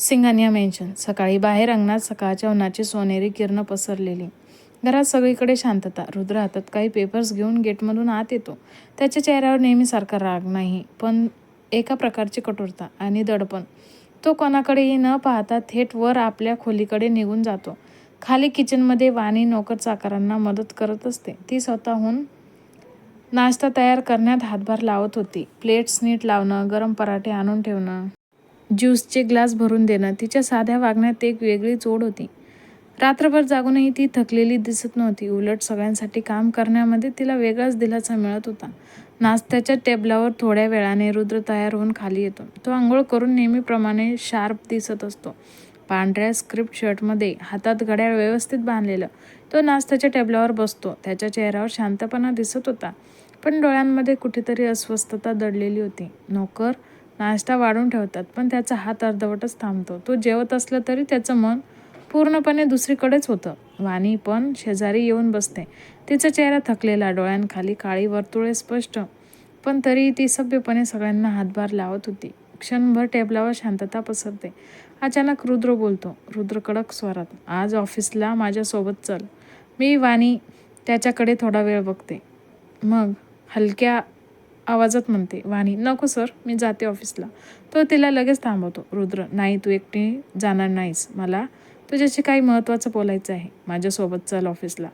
Singhania mention सकाळी बाहेर अंगणात सकाळच्या उन्हाची सोनेरी किरणं पसरलेली. घरात सगळीकडे शांतता. रुद्र हातात काही पेपर्स घेऊन गेटमधून आत येतो. त्याच्या चेहऱ्यावर नेहमीसारखा राग नाही पण एका प्रकारची कठोरता आणि दडपण. तो कोणाकडेही न पाहता थेट वर आपल्या खोलीकडे निघून जातो. खाली किचनमध्ये वाणी नोकर चाकरांना मदत करत असते. ती स्वतःहून नाश्ता तयार करण्यात हातभार लावत होती. प्लेट्स नीट लावणं गरम पराठे आणून ठेवणं. ज्यूसचे ग्लास भरून देणं तिच्या साध्या वागण्यात एक वेगळीच ओढ होती. रात्रभर जागूनही ती थकलेली दिसत नव्हती. उलट सगळ्यांसाठी काम करण्यामध्ये तिला वेगळाच दिलासा मिळत होता. नाश्त्याच्या टेबलावर थोड्या वेळाने रुद्र तयार होऊन खाली येतो. तो आंघोळ करून नेहमीप्रमाणे शार्प दिसत असतो. पांढऱ्या स्क्रिप्ट शर्टमध्ये हातात घड्याळ व्यवस्थित बांधलेलं तो नाश्त्याच्या टेबलावर बसतो. त्याच्या चेहऱ्यावर शांतपणा दिसत होता पण डोळ्यांमध्ये कुठेतरी अस्वस्थता दडलेली होती. नोकर नाश्ता वाढून ठेवतात पण त्याचा हात अर्धवटच थांबतो. तो जेवत असला तरी त्याचं मन पूर्णपणे दुसरीकडेच होतं. वाणी पण शेजारी येऊन बसते. तिचा चेहरा थकलेला डोळ्यांखाली काळी वर्तुळे स्पष्ट पण तरी ती सभ्यपणे सगळ्यांना हातभार लावत होती. क्षणभर टेबलावर शांतता पसरते. अचानक रुद्र बोलतो रुद्र कडक स्वरात. आज ऑफिसला माझ्यासोबत चल. मी वाणी त्याच्याकडे थोडा वेळ बघते. मग हलक्या आवाजात म्हणते वाणी नको सर मी जाते ऑफिसला. तो तिला लगेच थांबवतो रुद्र नाही तू एकटी जाणार नाहीस. मला तुझ्याशी काही महत्त्वाचं बोलायचं आहे. माझ्यासोबत चल ऑफिसला.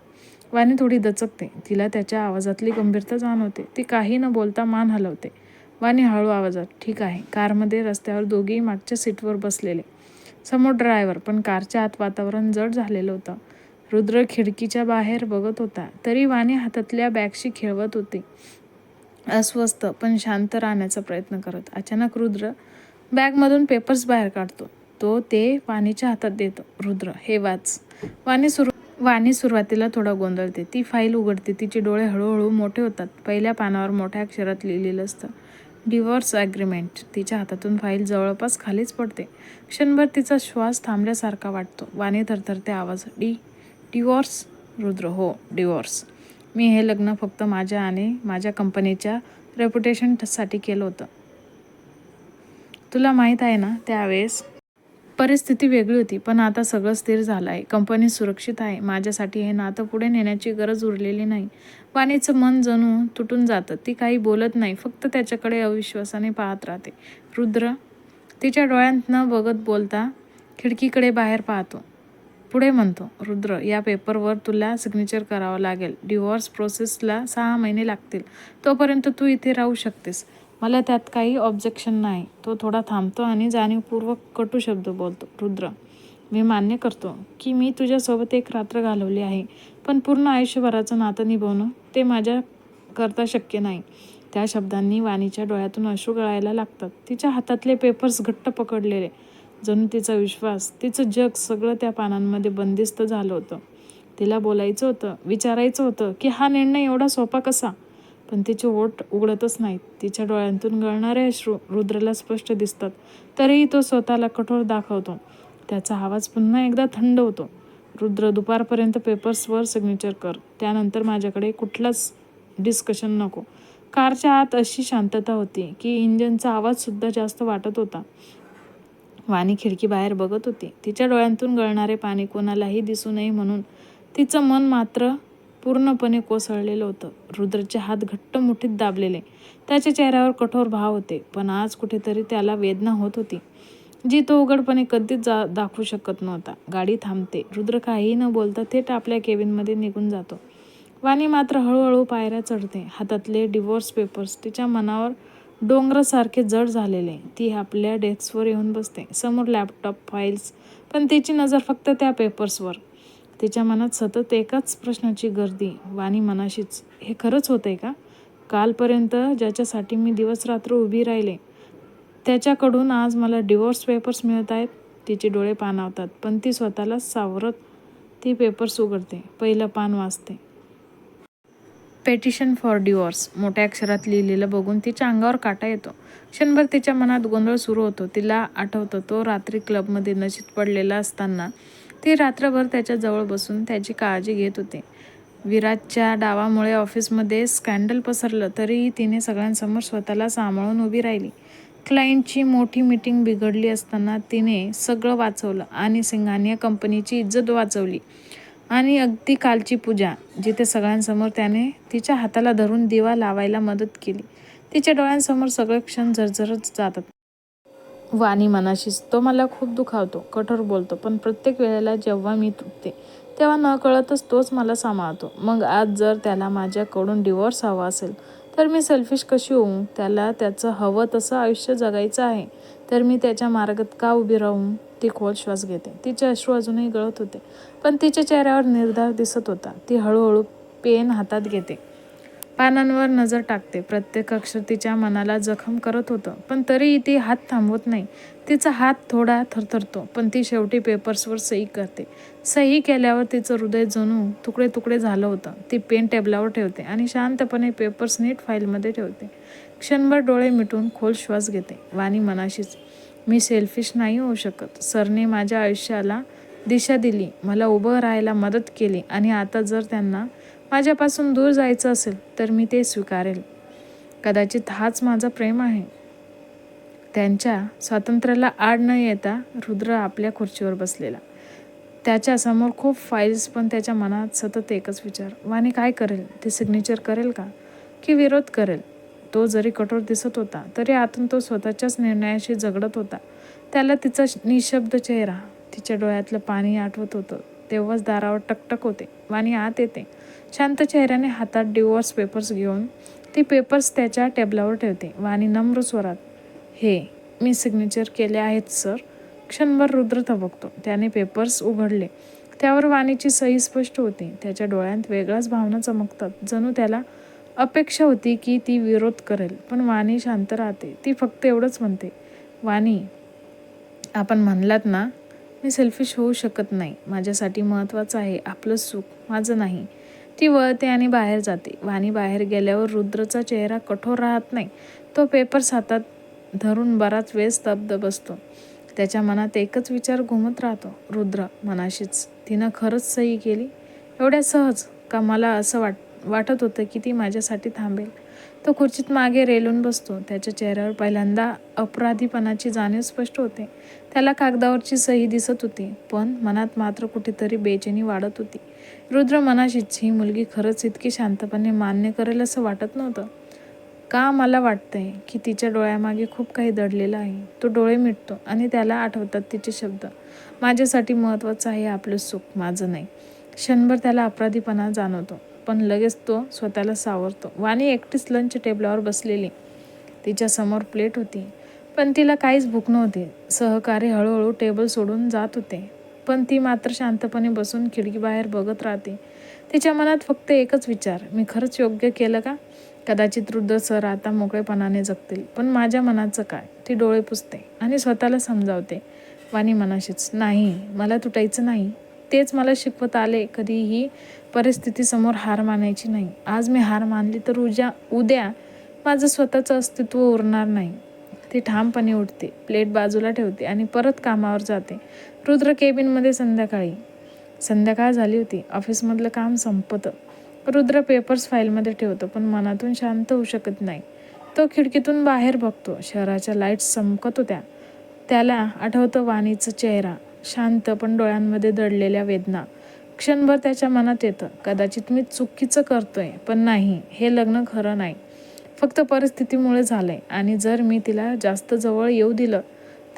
वाणी थोडी दचकते. तिला त्याच्या आवाजातली गंभीरता जाणवते. ती काही न बोलता मान हलवते. वाणी हळू आवाजात ठीक आहे. कारमध्ये रस्त्यावर दोघेही मागच्या सीटवर बसलेले. समोर ड्रायव्हर पण कारच्या आत वातावरण जड झालेलं होतं. रुद्र खिडकीच्या बाहेर बघत होता. तरी वाणी हातातल्या बॅगशी खेळवत होती. अस्वस्थ पण शांत राहण्याचा प्रयत्न करत अचानक रुद्र बॅगमधून पेपर्स बाहेर काढतो. तो ते वाणीच्या हातात देतो. रुद्र हे वाच. वाणी सुरू वाणी सुरुवातीला थोडा गोंधळते. ती फाईल उघडते. तिचे डोळे हळूहळू मोठे होतात. पहिल्या पानावर मोठ्या अक्षरात लिहिलेलं असतं. डिवोर्स ॲग्रीमेंट तिच्या हातातून फाईल जवळपास खालीच पडते. क्षणभर तिचा श्वास थांबल्यासारखा वाटतो. वाणी थरथरते आवाज डी डिवोर्स रुद्र हो डिवोर्स मी हे लग्न फक्त माझ्या आणि माझ्या कंपनीच्या रेप्युटेशनसाठी केलं होतं. तुला माहीत आहे ना त्यावेळेस परिस्थिती वेगळी होती पण आता सगळं स्थिर झालं आहे कंपनी सुरक्षित आहे. माझ्यासाठी हे नातं पुढे नेण्याची गरज उरलेली नाही. वाणीचं मन जणू तुटून जातं. ती काही बोलत नाही फक्त त्याच्याकडे अविश्वासाने पाहत राहते. रुद्र तिच्या डोळ्यांत न बघत बोलता खिडकीकडे बाहेर पाहतो. पुढे म्हणतो रुद्र या पेपरवर तुला सिग्नेचर करावं लागेल. डिवॉर्स प्रोसेसला सहा महिने लागतील. तोपर्यंत तू इथे राहू शकतेस. मला त्यात काही ऑब्जेक्शन नाही. तो थोडा थांबतो आणि जाणीवपूर्वक कटू शब्द बोलतो. रुद्र मी मान्य करतो की मी तुझ्यासोबत एक रात्र घालवली आहे. पण पूर्ण आयुष्यभराचं नातं निभवणं ते माझ्या करता शक्य नाही. त्या शब्दांनी वाणीच्या डोळ्यातून अश्रू गळायला लागतात. तिच्या हातातले पेपर्स घट्ट पकडलेले. जणू तिचा विश्वास तिचं जग सगळं त्या पानांमध्ये बंदिस्त झालं होतं. तिला बोलायचं होतं विचारायचं होतं की हा निर्णय एवढा सोपा कसा? पण तिचे ओठ उघडतच नाहीत. तिच्या डोळ्यांतून गळणारे अश्रू रुद्रला स्पष्ट दिसतात. तरीही तो स्वतःला कठोर दाखवतो. त्याचा आवाज पुन्हा एकदा थंड होतो. रुद्र दुपारपर्यंत पेपर्सवर सिग्नेचर कर. त्यानंतर माझ्याकडे कुठलाच डिस्कशन नको. कारच्या आत अशी शांतता होती की इंजनचा आवाजसुद्धा जास्त वाटत होता. वाणी खिडकी बाहेर बघत होती. तिच्या डोळ्यांतून गळणारे पाणी कोणालाही दिसू नये म्हणून तिचं मन मात्र पूर्णपणे कोसळलेलं होतं. रुद्रचे हात घट्ट मुठीत दाबलेले. त्याच्या चेहऱ्यावर कठोर भाव होते पण आज कुठेतरी त्याला वेदना होत होती जी तो उघडपणे कधीच जा दाखवू शकत नव्हता. गाडी थांबते. रुद्र काहीही न बोलता थेट आपल्या केबिनमध्ये निघून जातो. वाणी मात्र हळूहळू पायऱ्या चढते. हातातले डिवोर्स पेपर्स तिच्या मनावर डोंगरासारखे जड झालेले. ती आपल्या डेस्कवर येऊन बसते. समोर लॅपटॉप फाईल्स पण तिची नजर फक्त त्या पेपर्सवर. तिच्या मनात सतत एकाच प्रश्नाची गर्दी वाणी मनाशीच. हे खरंच होतंय का? कालपर्यंत ज्याच्यासाठी मी दिवस रात्र उभी राहिले त्याच्याकडून आज मला डिवोर्स पेपर्स मिळत आहेत. तिचे डोळे पाणावतात पण ती स्वतःला सावरत ती पेपर्स उघडते. पहिलं पान वाचते पेटिशन फॉर डिवॉर्स मोठ्या अक्षरात लिहिलेलं बघून तिच्या अंगावर काटा येतो. क्षणभर तिच्या मनात गोंधळ सुरू होतो. तिला आठवतं तो रात्री क्लबमध्ये नशीत पडलेला असताना ती रात्रभर त्याच्याजवळ बसून त्याची काळजी घेत होते. विराजच्या डावामुळे ऑफिसमध्ये स्कॅन्डल पसरलं तरीही तिने सगळ्यांसमोर स्वतःला सांभाळून उभी राहिली. क्लायंटची मोठी मीटिंग बिघडली असताना तिने सगळं वाचवलं आणि सिंघानिया कंपनीची इज्जत वाचवली. आणि अगदी कालची पूजा जिथे सगळ्यांसमोर त्याने तिच्या हाताला धरून दिवा लावायला मदत केली. तिच्या डोळ्यांसमोर सगळे क्षण झरझरत जातात. वाणी मनाशीच तो मला खूप दुखावतो कठोर बोलतो पण प्रत्येक वेळेला जेव्हा मी तुटते तेव्हा न कळतच तोच मला सांभाळतो. मग आज जर त्याला माझ्याकडून डिवोर्स हवा असेल तर मी सेल्फिश कशी होऊ? त्याला त्याचं हवं तसं आयुष्य जगायचं आहे तर मी त्याच्या मार्गात का उभी राहू? ती खोल श्वास घेते. तिचे अश्रू अजूनही गळत होते. पण तिच्या चेहऱ्यावर निर्धार दिसत होता. ती हळूहळू पेन हातात घेते. पानांवर नजर टाकते. प्रत्येक अक्षर तिच्या मनाला जखम करत होतं. पण तरीही ती हात थांबवत नाही. तिचा हात थोडा थरथरतो पण ती शेवटी पेपर्सवर सही करते. सही केल्यावर तिचं हृदय जणू तुकडे तुकडे झालं होतं. ती पेन टेबलावर ठेवते आणि शांतपणे पेपर्स नीट फाईलमध्ये ठेवते. क्षणभर डोळे मिटून खोल श्वास घेते. वाणी मनाशीच मी सेल्फिश नाही होऊ शकत. सरने माझ्या आयुष्याला दिशा दिली मला उभं राहायला मदत केली आणि आता जर त्यांना माझ्यापासून दूर जायचं असेल तर मी ते स्वीकारेल. कदाचित हाच माझा प्रेम आहे. त्यांच्या स्वातंत्र्याला आड न येता रुद्र आपल्या खुर्चीवर बसलेला. त्याच्यासमोर खूप फाईल्स पण त्याच्या मनात सतत एकच विचार. वाणी काय करेल? ते सिग्नेचर करेल का? की विरोध करेल? तो जरी कठोर दिसत होता तरी आतून तो स्वतःच्याच निर्णयाशी झगडत होता. त्याला तिचा निशब्द चेहरा तिच्या डोळ्यातलं पाणी आठवत होतं. तेव्हाच दारावर टकटक होते वाणी आत येते. शांत चेहऱ्याने हातात डिवोर्स पेपर्स घेऊन ती पेपर्स त्याच्या टेबलावर ठेवते वाणी नम्र स्वरात हे मी सिग्नेचर केले आहेत सर क्षणभर रुद्र थबकतो. त्याने पेपर्स उघडले. त्यावर वाणीची सही स्पष्ट होती. त्याच्या डोळ्यात वेगळ्याच भावना चमकतात. जणू त्याला अपेक्षा होती की ती विरोध करेल पण वाणी शांत राहते. ती फक्त एवढंच म्हणते वाणी आपण म्हणलात ना मी सेल्फिश होऊ शकत नाही. माझ्यासाठी महत्त्वाचं आहे आपलं सुख माझं नाही. ती वळते आणि बाहेर जाते. वाणी बाहेर गेल्यावर रुद्रचा चेहरा कठोर राहत नाही. तो पेपर्स हातात धरून बराच वेळ स्तब्ध बसतो. त्याच्या मनात एकच विचार घुमत राहतो. रुद्र मनाशीच तिनं खरंच सही केली? एवढ्या सहज का मला असं वाटतं? वाटत होतं की ती माझ्यासाठी थांबेल. तो खुर्चीत मागे रेलून बसतो. त्याच्या चेहऱ्यावर पहिल्यांदा अपराधीपणाची जाणीव स्पष्ट होते. त्याला कागदावरची सही दिसत होती पण मनात मात्र कुठेतरी बेचैनी वाढत होती. रुद्र मनाशीच ही मुलगी खरंच इतकी शांतपणे मान्य करेल असं वाटत नव्हतं. का मला वाटतंय की तिच्या डोळ्यामागे खूप काही दडलेलं आहे. तो डोळे मिटतो आणि त्याला आठवतात तिचे शब्द. माझ्यासाठी महत्त्वाचं आहे आपलं सुख माझं नाही. क्षणभर त्याला अपराधीपणा जाणवतो. पण लगेच तो स्वतःला सावरतो. वाणी एकटीच लंच टेबलावर बसलेली. तिच्या समोर प्लेट होती. पण तिला काहीच भूक नव्हती. सहकारी हळूहळू टेबल सोडून जात होते. पण ती मात्र शांतपणे बसून खिडकीबाहेर बघत राहते. तिच्या मनात फक्त एकच विचार. मी खरंच योग्य केलं का? कदाचित रुद्र सर आता मोकळेपणाने जगतील. पण माझ्या मनाचं काय? ती डोळे पुसते आणि स्वतःला समजावते. वाणी मनाशीच नाही मला तुटायचं नाही. तेच मला शिकवत आले कधीही परिस्थितीसमोर हार मानायची नाही. आज मी हार मानली तर उद्या उद्या माझं स्वतःचं अस्तित्व उरणार नाही. ती ठामपणे उठते प्लेट बाजूला ठेवते आणि परत कामावर जाते. रुद्र केबिनमध्ये संध्याकाळी. संध्याकाळ झाली होती. ऑफिसमधलं काम संपतं. रुद्र पेपर्स फाईलमध्ये ठेवतो पण मनातून शांत होऊ शकत नाही. तो खिडकीतून बाहेर बघतो. शहराच्या लाईट्स चमकत होत्या. त्याला आठवतं वाणीचा चेहरा. शांत पण डोळ्यांमध्ये दडलेल्या वेदना. क्षणभर त्याच्या मनात येतं कदाचित मी चुकीचं करतोय पण नाही हे लग्न खरं नाही. फक्त परिस्थितीमुळे झालंय आणि जर मी तिला जास्त जवळ येऊ दिलं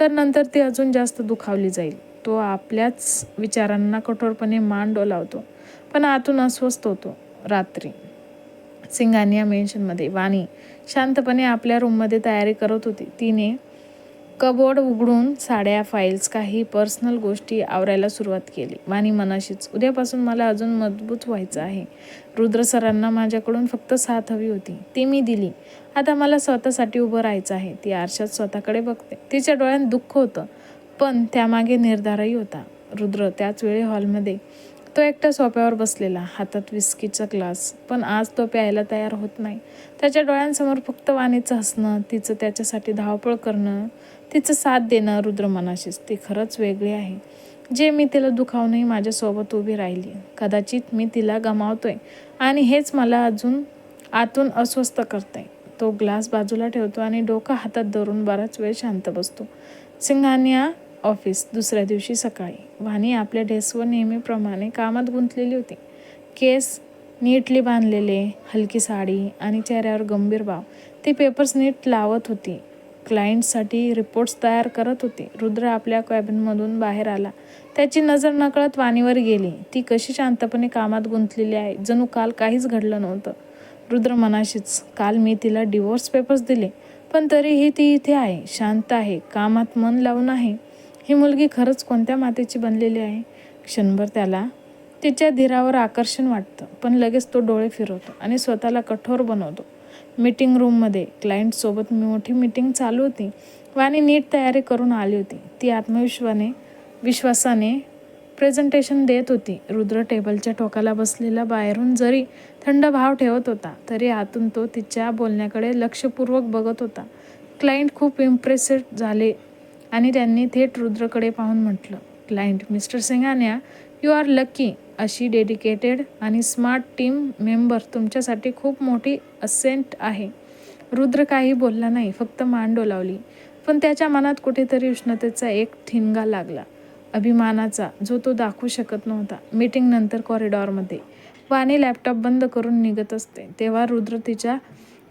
तर नंतर ती अजून जास्त दुखावली जाईल. तो आपल्याच विचारांना कठोरपणे मान डोलावतो पण आतून अस्वस्थ होतो. रात्री. सिंगानिया मेन्शनमध्ये वाणी शांतपणे आपल्या रूममध्ये तयारी करत होती. तिने कबोर्ड उघडून साड्या फाईल्स काही पर्सनल गोष्टी आवरायला सुरुवात केली. वाणी मनाशीच. उद्यापासून मला अजून मजबूत व्हायचं आहे. रुद्र सरांना माझ्याकडून फक्त साथ हवी होती. ती मी दिली. आता मला स्वतःसाठी उभं राहायचं आहे. ती आरशात स्वतःकडे बघते. तिच्या डोळ्यात दुःख होतं पण त्यामागे निर्धारही होता. रुद्र त्याच वेळी हॉलमध्ये तो एकटा सोप्यावर बसलेला हातात विस्कीचा ग्लास पण आज तो प्यायला तयार होत नाही. त्याच्या डोळ्यांसमोर फक्त वाणीचं हसणं तिचं त्याच्यासाठी धावपळ करणं तिचं साथ देणं रुद्र मनाशीच ती खरंच वेगळी आहे. जे मी तिला दुखावूनही माझ्यासोबत उभी राहिली कदाचित मी तिला गमावतोय. आणि हेच मला अजून आतून अस्वस्थ करतंय. तो ग्लास बाजूला ठेवतो आणि डोकं हातात धरून बराच वेळ शांत बसतो. सिंघानिया ऑफिस दुसऱ्या दिवशी सकाळी. वाणी आपल्या डेस्कवर नेहमीप्रमाणे कामात गुंतलेली होती. केस नीटली बांधलेले हलकी साडी आणि चेहऱ्यावर गंभीर भाव. ती पेपर्स नीट लावत होती. क्लायंटसाठी रिपोर्ट्स तयार करत होती. रुद्र आपल्या कॅबिनमधून बाहेर आला. त्याची नजर नकळत वाणीवर गेली. ती कशी शांतपणे कामात गुंतलेली आहे? जणू काल काहीच घडलं नव्हतं. रुद्र मनाशीच काल मी तिला डिवोर्स पेपर्स दिले पण तरीही ती इथे आहे शांत आहे कामात मन लावून आहे. ही मुलगी खरंच कोणत्या मातेची बनलेली आहे? क्षणभर त्याला तिच्या धीरावर आकर्षण वाटतं पण लगेच तो डोळे फिरवतो आणि स्वतःला कठोर बनवतो. मीटिंग रूममध्ये क्लायंटसोबत मोठी मीटिंग चालू होती वाणी नीट तयारी करून आली होती. ती आत्मविश्वाने विश्वासाने प्रेझेंटेशन देत होती. रुद्र टेबलच्या टोकाला बसलेला बाहेरून जरी थंड भाव ठेवत होता तरी आतून तो तिच्या बोलण्याकडे लक्षपूर्वक बघत होता. क्लायंट खूप इम्प्रेसिड झाले आणि त्यांनी थेट रुद्रकडे पाहून म्हटलं client mister Singhania you are lucky. अशी डेडिकेटेड आणि स्मार्ट टीम मेंबर तुमच्यासाठी खूप मोठी असेंट आहे. रुद्र काही बोलला नाही फक्त मान डोलावली पण त्याच्या मनात कुठेतरी उष्णतेचा एक ठिणगा लागला. अभिमानाचा जो तो दाखवू शकत नव्हता. मीटिंगनंतर कॉरिडॉरमध्ये वाणी लॅपटॉप बंद करून निघत असते. तेव्हा रुद्र तिच्या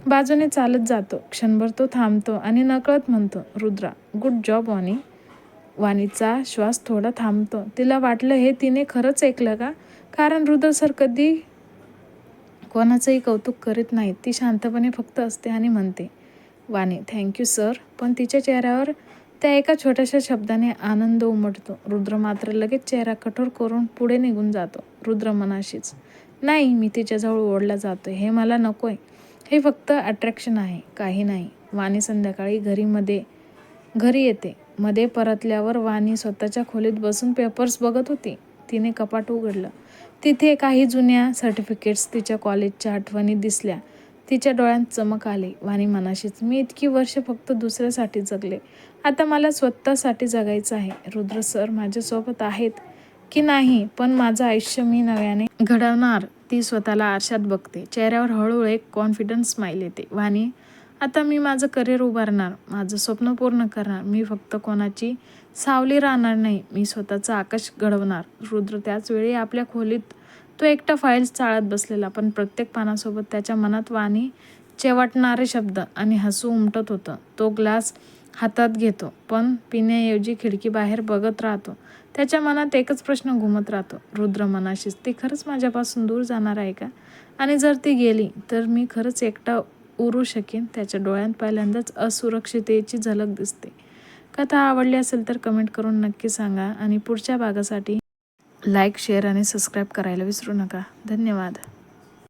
बाजूने चालत जातो क्षणभर तो थांबतो आणि नकळत म्हणतो रुद्रा गुड जॉब वाणी. वाणीचा श्वास थोडा थांबतो. तिला वाटलं हे तिने खरंच ऐकलं का? कारण रुद्र सर कधी कोणाचंही कौतुक करीत नाही ती शांतपणे फक्त असते आणि म्हणते वाणी थँक्यू सर पण तिच्या चेहऱ्यावर त्या एका छोट्याशा शब्दाने आनंद उमटतो. रुद्र मात्र लगेच चेहरा कठोर करून पुढे निघून जातो. रुद्र मनाशीच नाही मी तिच्याजवळ ओढला जातो हे मला नको आहे हे फक्त अट्रॅक्शन आहे काही नाही. वाणी संध्याकाळी घरीमध्ये घरी येते. मध्ये परतल्यावर वाणी स्वतःच्या खोलीत बसून पेपर्स बघत होती. तिने कपाट उघडलं. तिथे काही जुन्या सर्टिफिकेट्स तिच्या कॉलेजच्या आठवणी दिसल्या. तिच्या डोळ्यात चमक आली. वाणी मनाशीच मी इतकी वर्ष फक्त दुसऱ्यासाठी जगले. आता मला स्वतःसाठी जगायचं आहे. रुद्र सर माझ्यासोबत आहेत. की नाही पण माझं आयुष्य मी नव्याने घडवणार ती स्वतःला आरशात बघते. चेहऱ्यावर हळूहळू एक कॉन्फिडन्स स्माईल येते. वाणी आता मी माझं करिअर उभारणार माझं स्वप्न पूर्ण करणार. मी फक्त कोणाची सावली राहणार नाही. मी स्वतःचं आकाश घडवणार. रुद्र त्याच वेळी आपल्या खोलीत तो एकटा फाईल्स चाळत बसलेला पण प्रत्येक पानासोबत त्याच्या मनात वाणी चेवटणारे शब्द आणि हसू उमटत होतं. तो ग्लास हातात घेतो. पण पिण्याऐवजी खिडकी बाहेर बघत राहतो. त्याच्या मनात एकच प्रश्न घुमत राहतो. रुद्र मनाशीच ती खरंच माझ्यापासून दूर जाणार आहे का? आणि जर ती गेली तर मी खरंच एकटा उरू शकेन? त्याच्या डोळ्यात पहिल्यांदाच असुरक्षितेची झलक दिसते. कथा आवडली असेल तर कमेंट करून नक्की सांगा आणि पुढच्या भागासाठी लाईक शेअर आणि सबस्क्राईब करायला विसरू नका. धन्यवाद.